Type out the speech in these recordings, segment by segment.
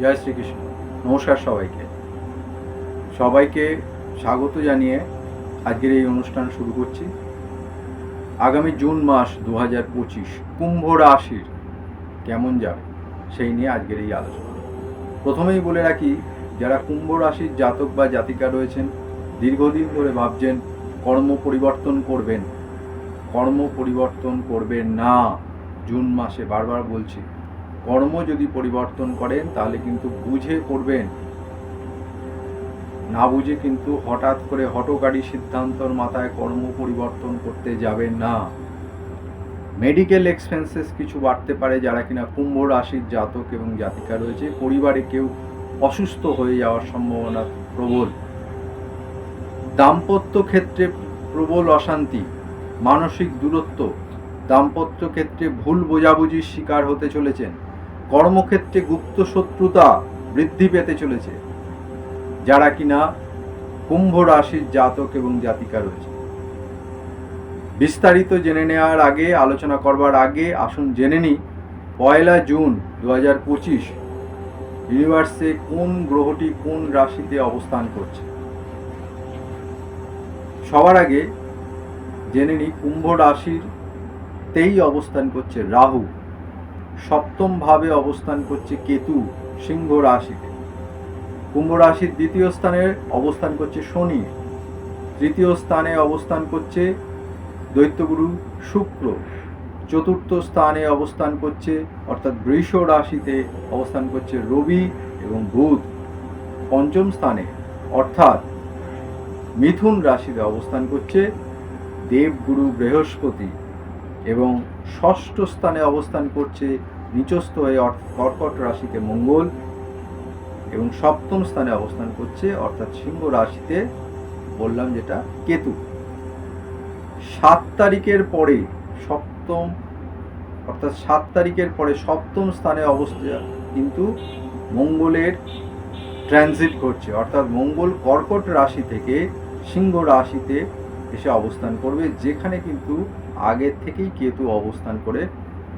জয় শ্রীকৃষ্ণ। নমস্কার সবাইকে। সবাইকে স্বাগত জানিয়ে আজকের এই অনুষ্ঠান শুরু করছি। আগামী জুন মাস দু হাজার পঁচিশ, কুম্ভ রাশির কেমন যাবে সেই নিয়ে আজকের এই আলোচনা। প্রথমেই বলে রাখি, যারা কুম্ভ রাশির জাতক বা জাতিকা রয়েছেন, দীর্ঘদিন ধরে ভাবছেন, কর্ম পরিবর্তন করবেন। কর্ম পরিবর্তন করবেন না। জুন মাসে বারবার বলছি কর্ম যদি পরিবর্তন করেন, তাহলে কিন্তু বুঝে করবেন। না বুঝে কিন্তু হঠাৎ করে হটকারী সিদ্ধান্তর মাথায় কর্ম পরিবর্তন করতে যাবেন না। মেডিকেল এক্সপেন্সেস কিছু বাড়তে পারে যারা কিনা কুম্ভ রাশির জাতক এবং জাতিকা রয়েছে। পরিবারে কেউ অসুস্থ হয়ে যাওয়ার সম্ভাবনা প্রবল। দাম্পত্য ক্ষেত্রে প্রবল অশান্তি, মানসিক দূরত্ব, দাম্পত্য ক্ষেত্রে ভুল বোঝাবুঝির শিকার হতে চলেছেন। কর্মক্ষেত্রে গুপ্ত শত্রুতা বৃদ্ধি পেতে চলেছে, যারা কিনা কুম্ভ রাশির জাতক এবং জাতিকা রয়েছে। বিস্তারিত জেনে নেওয়ার আগে, আলোচনা করবার আগে, আসুন জেনে নিই, পয়লা জুন দু হাজার পঁচিশ ইউনিভার্সে কোন গ্রহটি কোন রাশিতে অবস্থান করছে? সবার আগে জেনে নিই, কুম্ভ রাশির তেই অবস্থান করছে রাহু। সপ্তম ভাবে অবস্থান করছে কেতু সিংহ রাশিতে। কুম্ভ রাশির দ্বিতীয় স্থানে অবস্থান করছে শনি। তৃতীয় স্থানে অবস্থান করছে দৈত্যগুরু শুক্র। চতুর্থ স্থানে অবস্থান করছে, অর্থাৎ বৃষ রাশিতে অবস্থান করছে রবি এবং বুধ। পঞ্চম স্থানে, অর্থাৎ মিথুন রাশিতে অবস্থান করছে দেবগুরু বৃহস্পতি। এবং ষষ্ঠ স্থানে অবস্থান করছে নিচস্থ হয়ে কর্কট রাশিতে মঙ্গল এবং সপ্তম স্থানে অবস্থান করছে অর্থাৎ সিংহ রাশিতে বললাম যেটা কেতু। সাত তারিখের পরে সপ্তম, অর্থাৎ সাত তারিখের পরে সপ্তম স্থানে অবস্থা কিন্তু মঙ্গলের ট্রানজিট করছে। অর্থাৎ মঙ্গল কর্কট রাশি থেকে সিংহ রাশিতে এসে অবস্থান করবে, যেখানে কিন্তু আগের থেকেই কেতু অবস্থান করে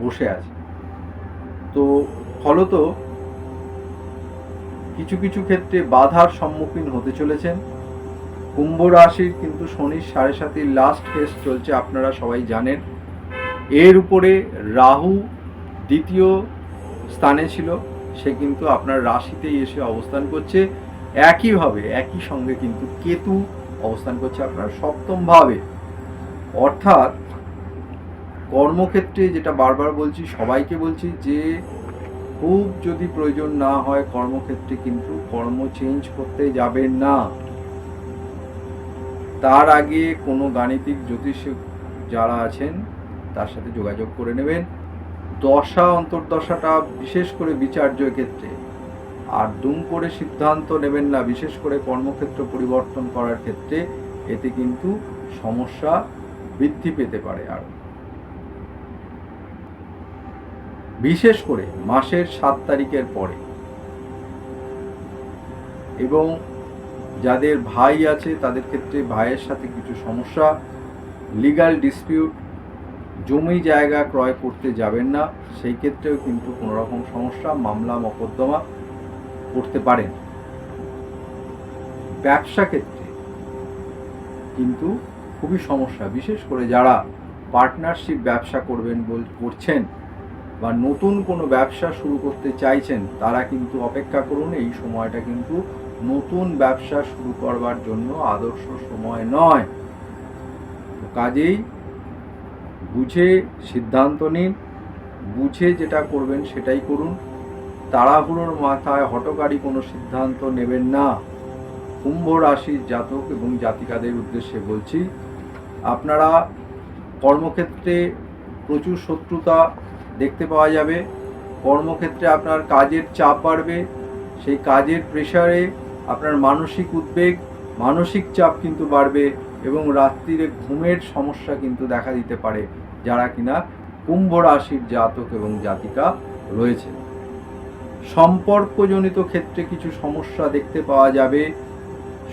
বসে আছে। তো ফলত কিছু কিছু ক্ষেত্রে বাধার সম্মুখীন হতে চলেছেন। কুম্ভ রাশির কিন্তু শনির সাড়ে সাতির লাস্ট ফেজ চলছে, আপনারা সবাই জানেন। এর উপরে রাহু দ্বিতীয় স্থানে ছিল, সে কিন্তু আপনার রাশিতেই এসে অবস্থান করছে। একইভাবে, একই সঙ্গে কিন্তু কেতু অবস্থান করছে আপনার সপ্তমভাবে অর্থাৎ কর্মক্ষেত্রে যেটা বারবার বলছি, সবাইকে বলছি যে, খুব যদি প্রয়োজন না হয় কর্মক্ষেত্রে কিন্তু কর্ম চেঞ্জ করতে যাবেন না। তার আগে কোনো গাণিতিক জ্যোতিষ যারা আছেন, তার সাথে যোগাযোগ করে নেবেন। দশা, অন্তর্দশাটা বিশেষ করে বিচার্য ক্ষেত্রে। আর দুম করে সিদ্ধান্ত নেবেন না, বিশেষ করে কর্মক্ষেত্র পরিবর্তন করার ক্ষেত্রে, এতে কিন্তু সমস্যা বৃদ্ধি পেতে পারে আর। বিশেষ করে মাসের সাত তারিখের পরে। এবং যাদের ভাই আছে, তাদের ক্ষেত্রে ভাইয়ের সাথে কিছু সমস্যা লিগাল ডিসপিউট জমি জায়গা ক্রয় করতে যাবেন না, সেই ক্ষেত্রেও কিন্তু কোনো রকম সমস্যা, মামলা, মকদ্দমা করতে পারেন। ব্যবসা ক্ষেত্রে কিন্তু খুবই সমস্যা, বিশেষ করে যারা পার্টনারশিপ ব্যবসা করবেন বল, করছেন। বা নতুন কোনো ব্যবসা শুরু করতে চাইছেন, তারা কিন্তু অপেক্ষা করুন, এই সময়টা কিন্তু নতুন ব্যবসা শুরু করবার জন্য আদর্শ সময় নয়। কাজেই বুঝে সিদ্ধান্ত নিন, বুঝে যেটা করবেন সেটাই করুন। তাড়াহুড়োর মাথায় হটকারী কোনো সিদ্ধান্ত নেবেন না। কুম্ভ রাশির জাতক এবং জাতিকাদের উদ্দেশ্যে বলছি, আপনারা কর্মক্ষেত্রে প্রচুর শত্রুতা দেখতে পাওয়া যাবে। কর্মক্ষেত্রে আপনার কাজের চাপ বাড়বে। সেই কাজের প্রেশারে আপনার মানসিক উদ্বেগ, মানসিক চাপ কিন্তু বাড়বে এবং রাত্রিরে ঘুমের সমস্যা কিন্তু দেখা দিতে পারে, যারা কিনা কুম্ভ রাশির জাতক এবং জাতিকা রয়েছে। সম্পর্কজনিত ক্ষেত্রে কিছু সমস্যা দেখতে পাওয়া যাবে।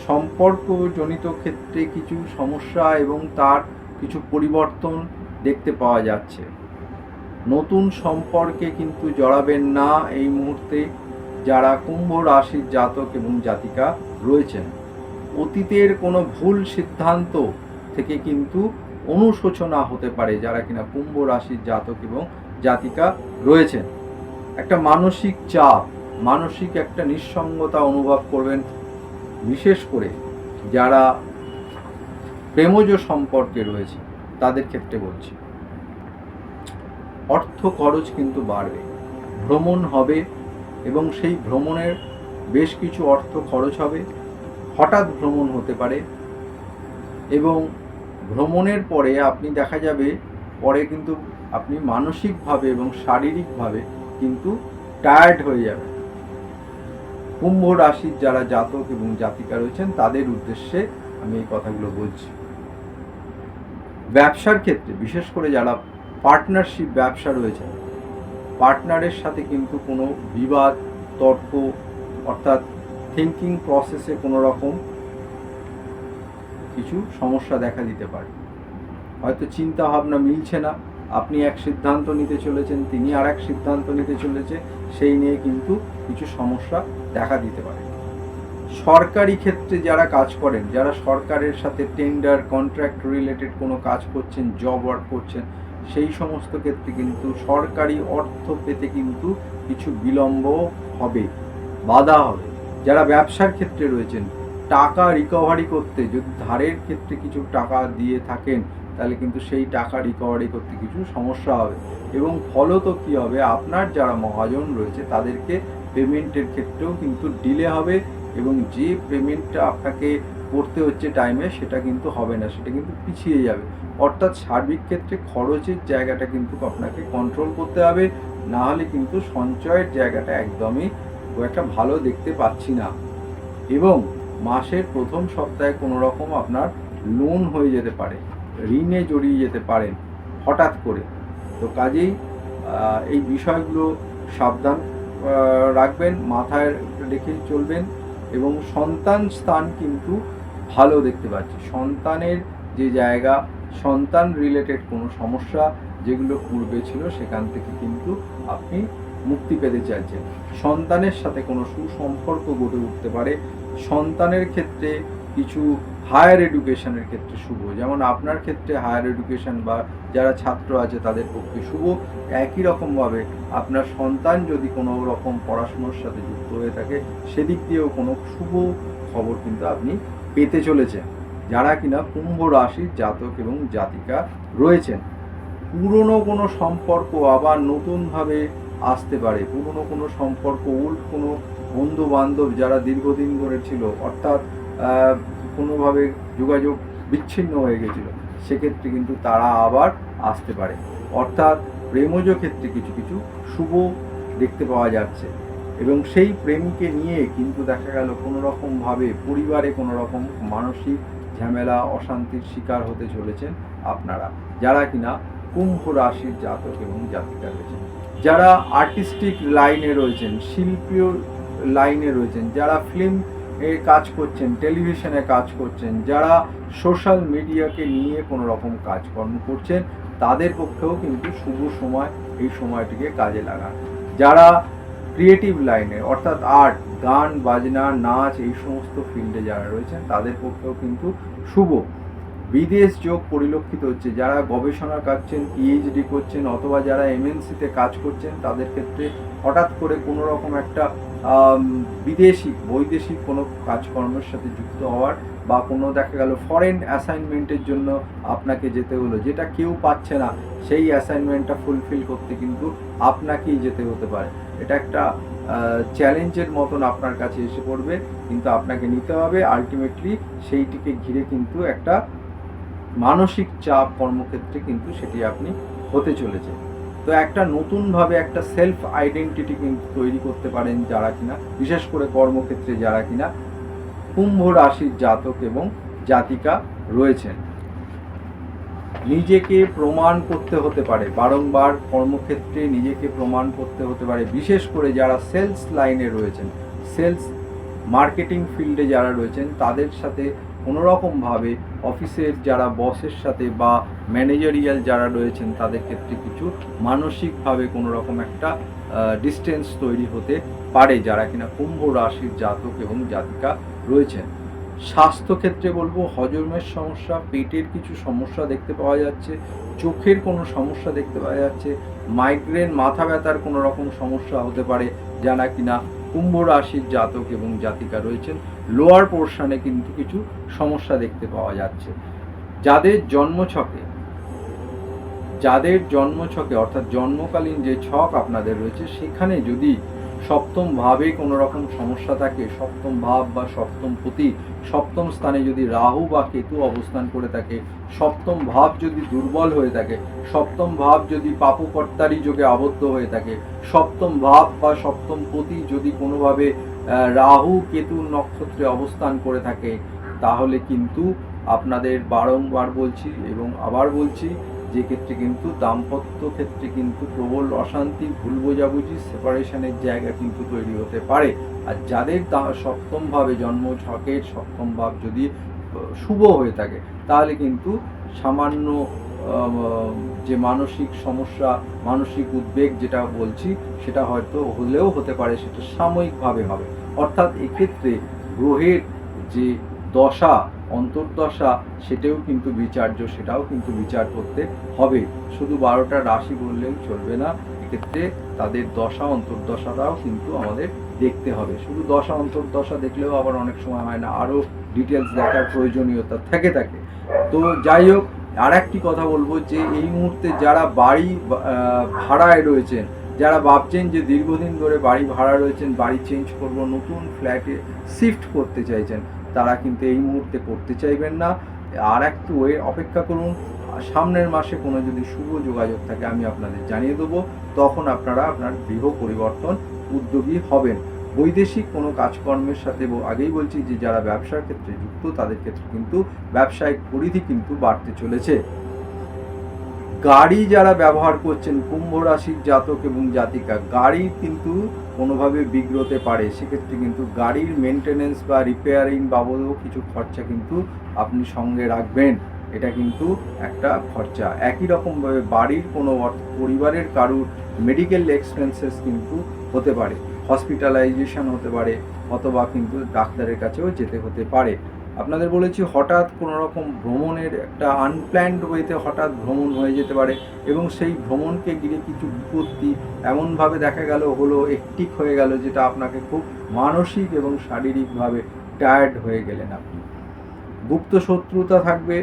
সম্পর্কজনিত ক্ষেত্রে কিছু সমস্যা এবং তার কিছু পরিবর্তন দেখতে পাওয়া যাচ্ছে। নতুন সম্পর্কে কিন্তু জড়াবেন না এই মুহূর্তে যারা কুম্ভ রাশির জাতক এবং জাতিকা রয়েছেন। অতীতের কোনো ভুল সিদ্ধান্ত থেকে কিন্তু অনুশোচনা হতে পারে যারা কিনা কুম্ভ রাশির জাতক এবং জাতিকা রয়েছেন। একটা মানসিক চাপ, মানসিক একটা নিঃসঙ্গতা অনুভব করবেন, বিশেষ করে যারা প্রেমজ সম্পর্কে রয়েছে, তাদের ক্ষেত্রে বলছি। অর্থ খরচ কিন্তু বাড়বে। ভ্রমণ হবে এবং সেই ভ্রমণের বেশ কিছু অর্থ খরচ হবে। হঠাৎ ভ্রমণ হতে পারে এবং ভ্রমণের পরে আপনি দেখা যাবে, পরে কিন্তু আপনি মানসিকভাবে এবং শারীরিকভাবে কিন্তু টায়ার্ড হয়ে যাবে কুম্ভ রাশির যারা জাতক এবং জাতিকা রয়েছেন, তাদের উদ্দেশ্যে আমি এই কথাগুলো বলছি। ব্যবসার ক্ষেত্রে, বিশেষ করে যারা পার্টনারশিপ ব্যবসা রয়েছে। পার্টনারের সাথে কিন্তু কোনো বিবাদ, তর্ক অর্থাৎ থিঙ্কিং প্রসেসে কোনো রকম কিছু সমস্যা দেখা দিতে পারে। হয়তো চিন্তা ভাবনা মিলছে না, আপনি এক সিদ্ধান্ত নিতে চলেছেন, তিনি আর এক সিদ্ধান্ত নিতে চলেছে, সেই নিয়ে কিন্তু কিছু সমস্যা দেখা দিতে পারে। সরকারি ক্ষেত্রে যারা কাজ করেন, যারা সরকারের সাথে টেন্ডার কন্ট্রাক্ট রিলেটেড কোনো কাজ করছেন জব ওয়ার্ক করছেন সেই সমস্ত ক্ষেত্রে কিন্তু সরকারি অর্থ পেতে কিন্তু কিছু বিলম্ব হবে, বাধা হবে। যারা ব্যবসার ক্ষেত্রে রয়েছেন, টাকা রিকভারি করতে যদি ধারের ক্ষেত্রে কিছু টাকা দিয়ে থাকেন, তাহলে কিন্তু সেই টাকা রিকভারি করতে কিছু সমস্যা হবে। এবং ফলত কী হবে? আপনার যারা মহাজন রয়েছে, তাদেরকে পেমেন্টের ক্ষেত্রেও কিন্তু ডিলে হবে এবং যে পেমেন্টটা আপনাকে করতে হচ্ছে টাইমে সেটা কিন্তু হবে না, সেটা কিন্তু পিছিয়ে যাবে। অর্থাৎ সার্বিক ক্ষেত্রে খরচের জায়গাটা কিন্তু আপনাকে কন্ট্রোল করতে হবে, না হলে কিন্তু সঞ্চয়ের জায়গাটা একদমই খুব একটা ভালো দেখতে পাচ্ছি না। এবং মাসের প্রথম সপ্তাহে কোনো রকম আপনার লোন হয়ে যেতে পারে, ঋণে জড়িয়ে যেতে পারেন হঠাৎ করে। তো কাজেই এই বিষয়গুলো সাবধান রাখবেন, মাথায় রেখে চলবেন এবং সন্তান স্থান কিন্তু ভালো দেখতে পাচ্ছি। সন্তানের যে জায়গা, সন্তান রিলেটেড কোনো সমস্যা যেগুলো পূর্বে ছিল, সেখান থেকে কিন্তু আপনি মুক্তি পেতে চাইছেন। সন্তানের সাথে কোনো সুসম্পর্ক গড়ে উঠতে পারে। সন্তানের ক্ষেত্রে কিছু হায়ার এডুকেশনের ক্ষেত্রে শুভ। যেমন আপনার ক্ষেত্রে হায়ার এডুকেশন বা যারা ছাত্র আছে, তাদের পক্ষে শুভ। একই রকমভাবে আপনার সন্তান যদি কোনো রকম পড়াশুনোর সাথে যুক্ত হয়ে থাকে, সেদিক দিয়েও কোনো শুভ খবর কিন্তু আপনি পেতে চলেছেন যারা কিনা কুম্ভ রাশির জাতক এবং জাতিকা রয়েছেন। পুরনো কোনো সম্পর্ক আবার নতুনভাবে আসতে পারে। পুরনো কোনো সম্পর্ক উল্ট কোনো বন্ধু বান্ধব যারা দীর্ঘদিন ধরে ছিল, অর্থাৎ কোনোভাবে যোগাযোগ বিচ্ছিন্ন হয়ে গেছিল, সেক্ষেত্রে কিন্তু তারা আবার আসতে পারে। অর্থাৎ প্রেমজ ক্ষেত্রে কিছু কিছু শুভ দেখতে পাওয়া যাচ্ছে। এবং সেই প্রেমকে নিয়ে কিন্তু দেখা গেল কোনো রকমভাবে পরিবারে কোনো রকম মানসিক ঝামেলা, অশান্তির শিকার হতে চলেছেন আপনারা। যারা কিনা কুম্ভ রাশির জাতক এবং জাতিকা রয়েছেন। যারা আর্টিস্টিক লাইনে রয়েছেন, শিল্পীয় লাইনে রয়েছেন, যারা ফিল্ম এ কাজ করছেন, টেলিভিশনে কাজ করছেন, যারা সোশ্যাল মিডিয়াকে নিয়ে কোনো রকম কাজকর্ম করছেন, তাদের পক্ষেও কিন্তু শুভ সময় এই সময়টিকে কাজে লাগান। যারা ক্রিয়েটিভ লাইনে অর্থাৎ আর্ট গান, বাজনা, নাচ, এই সমস্ত ফিল্ডে যারা রয়েছেন, তাদের পক্ষেও কিন্তু শুভ। বিদেশ যোগ পরিলক্ষিত হচ্ছে। যারা গবেষণা করছেন পিএইচডি করছেন, অথবা যারা এমএনসিতে কাজ করছেন, তাদের ক্ষেত্রে হঠাৎ করে কোনো রকম একটা বিদেশি, বৈদেশিক কোনো কাজকর্মের সাথে যুক্ত হওয়ার বা কোনো দেখা গেল ফরেন অ্যাসাইনমেন্টের জন্য আপনাকে যেতে হলো, যেটা কেউ পাচ্ছে না, সেই অ্যাসাইনমেন্টটা ফুলফিল করতে কিন্তু আপনাকেই যেতে হতে পারে। এটা একটা চ্যালেঞ্জের মতন আপনার কাছে এসে পড়বে, কিন্তু আপনাকে নিতে হবে। আলটিমেটলি সেইটিকে ঘিরে কিন্তু একটা মানসিক চাপ কর্মক্ষেত্রে কিন্তু সেটি আপনি হতে চলেছে তো একটা নতুনভাবে একটা সেলফ আইডেন্টিটি কিন্তু তৈরি করতে পারেন যারা কিনা, বিশেষ করে কর্মক্ষেত্রে যারা কিনা, কুম্ভ রাশির জাতক এবং জাতিকা রয়েছেন। নিজেকে প্রমাণ করতে হতে পারে, বারংবার কর্মক্ষেত্রে নিজেকে প্রমাণ করতে হতে পারে, বিশেষ করে যারা সেলস লাইনে রয়েছেন, সেলস মার্কেটিং ফিল্ডে যারা রয়েছেন, তাদের সাথে কোনোরকমভাবে অফিসের যারা বসের সাথে বা ম্যানেজারিয়াল যারা রয়েছেন, তাদের ক্ষেত্রে কিছু মানসিকভাবে কোনো রকম একটা ডিস্টেন্স তৈরি হতে পারে যারা কিনা কুম্ভ রাশির জাতক এবং জাতিকা রয়েছেন। স্বাস্থ্য ক্ষেত্রে বলব, হজমের সমস্যা, পেটের কিছু সমস্যা দেখতে পাওয়া যাচ্ছে, চোখের কোনো সমস্যা দেখতে পাওয়া যাচ্ছে মাইগ্রেন মাথা ব্যথার কোনো রকম সমস্যা হতে পারে যারা কিনা কুম্ভ রাশির জাতক এবং জাতিকা রয়েছেন লোয়ার পোর্শনে কিন্তু কিছু সমস্যা দেখতে পাওয়া যাচ্ছে। যাদের জন্মছকে যাদের জন্মছকে অর্থাৎ জন্মকালীন যে ছক আপনাদের রয়েছে, সেখানে যদি সপ্তম ভাবে কোনো রকম সমস্যা থাকে, সপ্তম ভাব বা সপ্তম পতি, সপ্তম স্থানে যদি রাহু বা কেতু অবস্থান করে থাকে, সপ্তম ভাব যদি দুর্বল হয়ে থাকে, সপ্তম ভাব যদি পাপকর্তারি যোগে আবদ্ধ হয়ে থাকে, সপ্তম ভাব বা সপ্তম পতি যদি কোনোভাবে রাহু কেতু নক্ষত্রে অবস্থান করে থাকে, তাহলে কিন্তু আপনাদের বারংবার বলছি এবং আবার বলছি যে ক্ষেত্রে কিন্তু দাম্পত্য ক্ষেত্রে কিন্তু প্রবল অশান্তি, ভুল বোঝাবুঝি সেপারেশনের জায়গা কিন্তু তৈরি হতে পারে। আর যাদের সপ্তমভাবে জন্ম ছকের সপ্তম ভাব যদি শুভ হয়ে থাকে, তাহলে কিন্তু সামান্য যে মানসিক সমস্যা, মানসিক উদ্বেগ যেটা বলছি, সেটা হয়তো হলেও হতে পারে, সেটা সাময়িকভাবে হবে। অর্থাৎ এক্ষেত্রে গ্রহের যে দশা অন্তর্দশা, সেটাও কিন্তু বিচার্য, সেটাও কিন্তু বিচার করতে হবে। শুধু বারোটা রাশি বললেই চলবে না, এক্ষেত্রে তাদের দশা, অন্তর্দশাটাও কিন্তু আমাদের দেখতে হবে। শুধু দশা, অন্তর্দশা দেখলেও আবার অনেক সময় হয় না, আরও ডিটেলস দেখার প্রয়োজনীয়তা থেকে থাকে। তো যাই হোক আর একটি কথা বলব যে এই মুহূর্তে যারা বাড়ি ভাড়ায় রয়েছেন, যারা ভাবছেন যে দীর্ঘদিন ধরে বাড়ি ভাড়া রয়েছেন, বাড়ি চেঞ্জ করব, নতুন ফ্ল্যাটে শিফট করতে চাইছেন তারা কিন্তু এই মুহূর্তে করতে চাইবেন না। আর একটু ওয়ে অপেক্ষা করুন, সামনের মাসে কোনো যদি শুভ যোগাযোগ থাকে, আমি আপনাদের জানিয়ে দেবো, তখন আপনারা আপনার গৃহ পরিবর্তন উদ্যোগী হবেন। বৈদেশিক কোনো কাজকর্মের সাথে আগেই বলছি যে, যারা ব্যবসার ক্ষেত্রে যুক্ত, তাদের ক্ষেত্রে কিন্তু ব্যবসায়িক পরিধি কিন্তু বাড়তে চলেছে। গাড়ি যারা ব্যবহার করছেন, কুম্ভ রাশির জাতক এবং জাতিকা, গাড়ি কিন্তু কোনোভাবে বিগ্রতে পারে, সেক্ষেত্রে কিন্তু গাড়ির মেনটেনেন্স বা রিপেয়ারিং বাবদেও কিছু খরচা কিন্তু আপনি সঙ্গে রাখবেন। এটা কিন্তু একটা খরচা। একই রকমভাবে বাড়ির কোনো পরিবারের কারুর মেডিকেল এক্সপেন্সেস কিন্তু হতে পারে। হসপিটালাইজেশন হতে পারে, অথবা কিন্তু ডাক্তারের কাছেও যেতে হতে পারে। আপনাদের বলেছি হঠাৎ কোনো রকম ভ্রমণের একটা আনপ্ল্যান্ড ওয়েতে হঠাৎ ভ্রমণ হয়ে যেতে পারে এবং সেই ভ্রমণকে ঘিরে কিছু বিপত্তি এমনভাবে দেখা গেল, হলো একটিক হয়ে গেল যেটা আপনাকে খুব মানসিক এবং শারীরিকভাবে টায়ার্ড হয়ে গেলেন আপনি। গুপ্ত শত্রুতা থাকবে,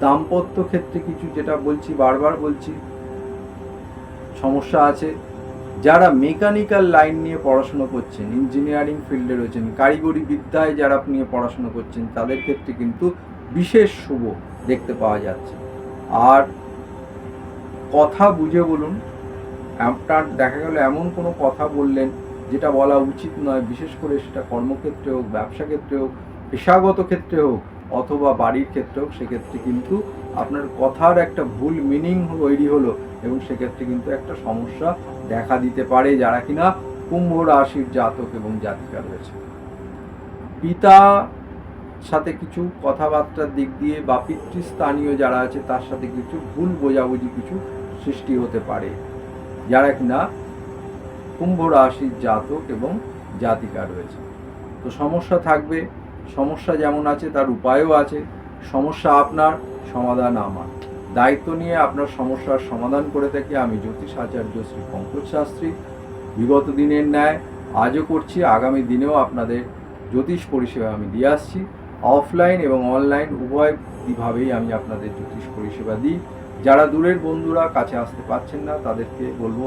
দাম্পত্য ক্ষেত্রে কিছু যেটা বলছি, বারবার বলছি, সমস্যা আছে যারা মেকানিক্যাল লাইন নিয়ে পড়াশুনো করছেন ইঞ্জিনিয়ারিং ফিল্ডে রয়েছেন, কারিগরি বিদ্যায় যারা নিয়ে পড়াশোনা করছেন, তাদের ক্ষেত্রে কিন্তু বিশেষ শুভ দেখতে পাওয়া যাচ্ছে। আর কথা বুঝে বলুন, আপনার দেখা গেল এমন কোনো কথা বললেন যেটা বলা উচিত নয়, বিশেষ করে সেটা কর্মক্ষেত্রে হোক, ব্যবসা ক্ষেত্রে হোক, পেশাগত ক্ষেত্রে হোক, অথবা বাড়ির ক্ষেত্রে হোক, সেক্ষেত্রে কিন্তু আপনার কথার একটা ভুল মিনিং তৈরি হলো, এবং সেক্ষেত্রে কিন্তু একটা সমস্যা দেখা দিতে পারে যারা কিনা কুম্ভ রাশির জাতক এবং জাতিকা রয়েছে। পিতা সাথে কিছু কথাবার্তার দিক দিয়ে বা পিতৃস্থানীয় যারা আছে, তার সাথে কিছু ভুল বোঝাবুঝি কিছু সৃষ্টি হতে পারে। যারা কিনা কুম্ভ রাশির জাতক এবং জাতিকা রয়েছে। তো সমস্যা থাকবে। সমস্যা যেমন আছে, তার উপায়ও আছে। সমস্যা আপনার, সমাধান আমার। দায়িত্ব নিয়ে আপনার সমস্যার সমাধান করে থাকি আমি জ্যোতিষ আচার্য শ্রী পঙ্কজ শাস্ত্রী। বিগত দিনের ন্যায় আজও করছি, আগামী দিনেও আপনাদের জ্যোতিষ পরিষেবা আমি দিয়ে আসছি। অফলাইন এবং অনলাইন উভয়ভাবেই আমি আপনাদের জ্যোতিষ পরিষেবা দিই। যারা দূরের বন্ধুরা কাছে আসতে পারছেন না, তাদেরকে বলব,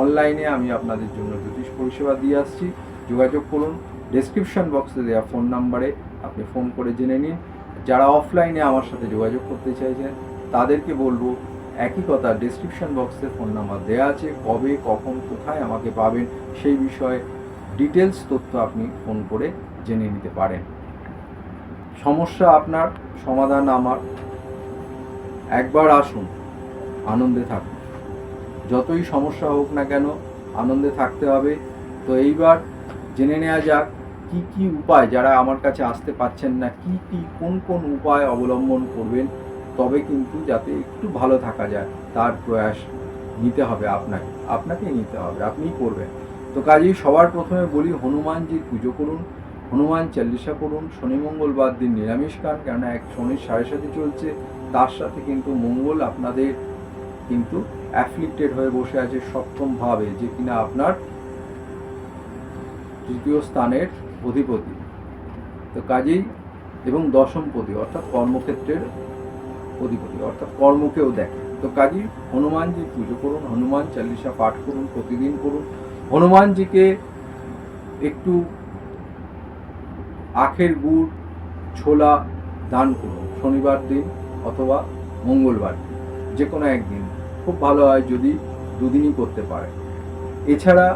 অনলাইনে আমি আপনাদের জন্য জ্যোতিষ পরিষেবা দিয়ে আসছি। যোগাযোগ করুন ডেসক্রিপশন বক্সে দেওয়া ফোন নাম্বারে আপনি ফোন করে জেনে নিন। যারা অফলাইনে আমার সাথে যোগাযোগ করতে চাইছেন তাদেরকে বলব, একই কথা ডেসক্রিপশন বক্সে ফোন নাম্বার দেওয়া আছে, কবে, কখন, কোথায় আমাকে পাবেন, সেই বিষয়ে ডিটেলস তথ্য আপনি ফোন করে জেনে নিতে পারেন। সমস্যা আপনার, সমাধান আমার। একবার আসুন, আনন্দে থাকুন। যতই সমস্যা হোক না কেন, আনন্দে থাকতে হবে। তো এইবার জেনে নেওয়া যাক, কি কি উপায় যারা আমার কাছে আসতে পারছেন না, কি কি, কোন কোন উপায় অবলম্বন করবেন তবে কিন্তু যাতে একটু ভালো থাকা যায়, তার প্রয়াস নিতে হবে আপনাকে আপনাকেই নিতে হবে, আপনিই করবেন। তো কাজেই সবার প্রথমে বলি হনুমানজির পুজো করুন, হনুমান চাল্লিশা করুন, শনি মঙ্গলবার দিন নিরামিষ খান, কেননা এক শনির সাড়ে সাথে চলছে, তার সাথে কিন্তু মঙ্গল আপনাদের কিন্তু অ্যাফ্লিক্টেড হয়ে বসে আছে সপ্তম ভাবে, যে কিনা আপনার তৃতীয় স্থানের অধিপতি। তো কাজেই এবং দশমপতি অর্থাৎ কর্মক্ষেত্রের অধিপতি, অর্থাৎ কর্মকেও দেখে। তো কাজেই হনুমানজি পুজো করুন, হনুমান চালিসা পাঠ করুন, প্রতিদিন করুন। হনুমানজিকে একটু আখের গুড়, ছোলা দান করুন, শনিবার দিন অথবা মঙ্গলবার দিন যে কোনো একদিন। খুব ভালো হয় যদি দুদিনই করতে পারে এছাড়া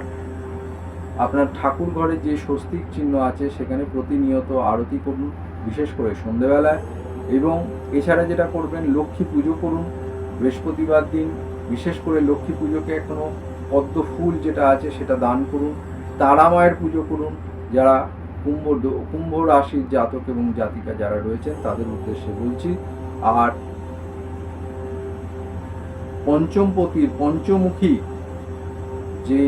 আপনার ঠাকুর ঘরে যে স্বস্তিক চিহ্ন আছে, সেখানে প্রতিনিয়ত আরতি করুন, বিশেষ করে সন্ধেবেলায়। এবং এছাড়া যেটা করবেন, লক্ষ্মী পুজো করুন, বৃহস্পতিবার দিন, বিশেষ করে লক্ষ্মী পুজোকে এখনও পদ্ম ফুল যেটা আছে সেটা দান করুন, তারা মায়ের পুজো করুন, যারা কুম্ভ কুম্ভ রাশির জাতক এবং জাতিকা যারা রয়েছেন, তাদের উদ্দেশ্যে বলছি। আর পঞ্চমপতির, পঞ্চমুখী যে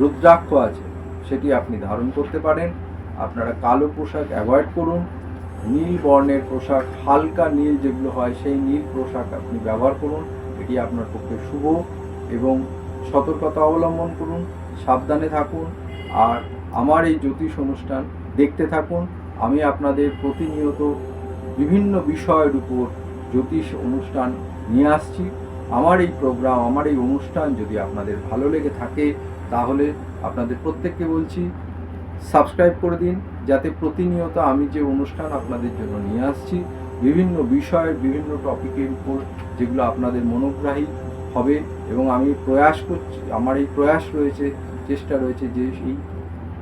রুদ্রাক্ষ আছে, সেটি আপনি ধারণ করতে পারেন। আপনারা কালো পোশাক অ্যাভয়েড করুন নীল বর্ণের পোশাক, হালকা নীল যেগুলো হয়, সেই নীল পোশাক আপনি ব্যবহার করুন। এটি আপনার পক্ষে শুভ এবং সতর্কতা অবলম্বন করুন, সাবধানে থাকুন আর আমার এই জ্যোতিষ অনুষ্ঠান দেখতে থাকুন। আমি আপনাদের প্রতিনিয়ত বিভিন্ন বিষয়ের উপর জ্যোতিষ অনুষ্ঠান নিয়ে আসছি। আমার এই প্রোগ্রাম আমার এই অনুষ্ঠান যদি আপনাদের ভালো লেগে থাকে, তাহলে আপনাদের প্রত্যেককে বলছি সাবস্ক্রাইব করে দিন, যাতে প্রতিনিয়ত আমি যে অনুষ্ঠান আপনাদের জন্য নিয়ে আসছি, বিভিন্ন বিষয়ের বিভিন্ন টপিকের উপর যেগুলো আপনাদের মনোগ্রাহী হবে এবং আমি প্রয়াস করছি, আমার এই প্রয়াস রয়েছে, চেষ্টা রয়েছে যে এই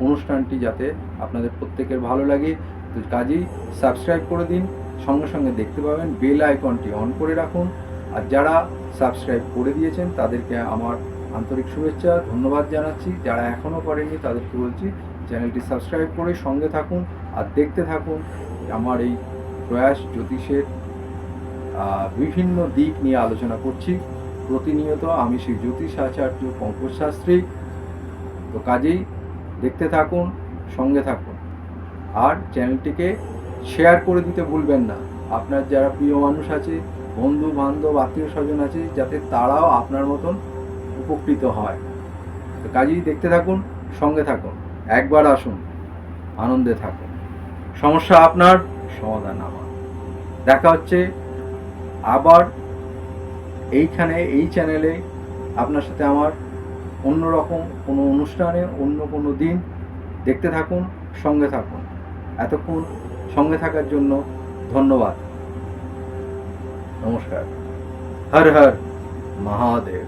অনুষ্ঠানটি যাতে আপনাদের প্রত্যেকের ভালো লাগে। তো কাজেই সাবস্ক্রাইব করে দিন, সঙ্গে সঙ্গে দেখতে পাবেন, বেল আইকনটি অন করে রাখুন। আর যারা সাবস্ক্রাইব করে দিয়েছেন, তাদেরকে আমার আন্তরিক শুভেচ্ছা, ধন্যবাদ জানাচ্ছি। যারা এখনও করেননি, তাদেরকে বলছি চ্যানেলটি সাবস্ক্রাইব করে সঙ্গে থাকুন আর দেখতে থাকুন আমার এই প্রয়াস জ্যোতিষের বিভিন্ন দিক নিয়ে আলোচনা করছি। প্রতিনিয়ত আমি সেই জ্যোতিষ আচার্য পঙ্কজ শাস্ত্রী। তো কাজেই দেখতে থাকুন, সঙ্গে থাকুন। আর চ্যানেলটিকে শেয়ার করে দিতে ভুলবেন না। আপনার যারা প্রিয় মানুষ আছে, বন্ধু, বান্ধব, আত্মীয় স্বজন আছে, যাতে তারাও আপনার মতন উপকৃত হয়। তো কাজেই দেখতে থাকুন, সঙ্গে থাকুন। একবার আসুন, আনন্দে থাকুন। সমস্যা আপনার, সমাধান আমার। দেখা হচ্ছে আবার এইখানে, এই চ্যানেলে আপনার সাথে আমার অন্য রকম কোনো অনুষ্ঠানে, অন্য কোনো দিন। দেখতে থাকুন, সঙ্গে থাকুন। এতক্ষণ সঙ্গে থাকার জন্য ধন্যবাদ। নমস্কার। হর হর, মহাদেব।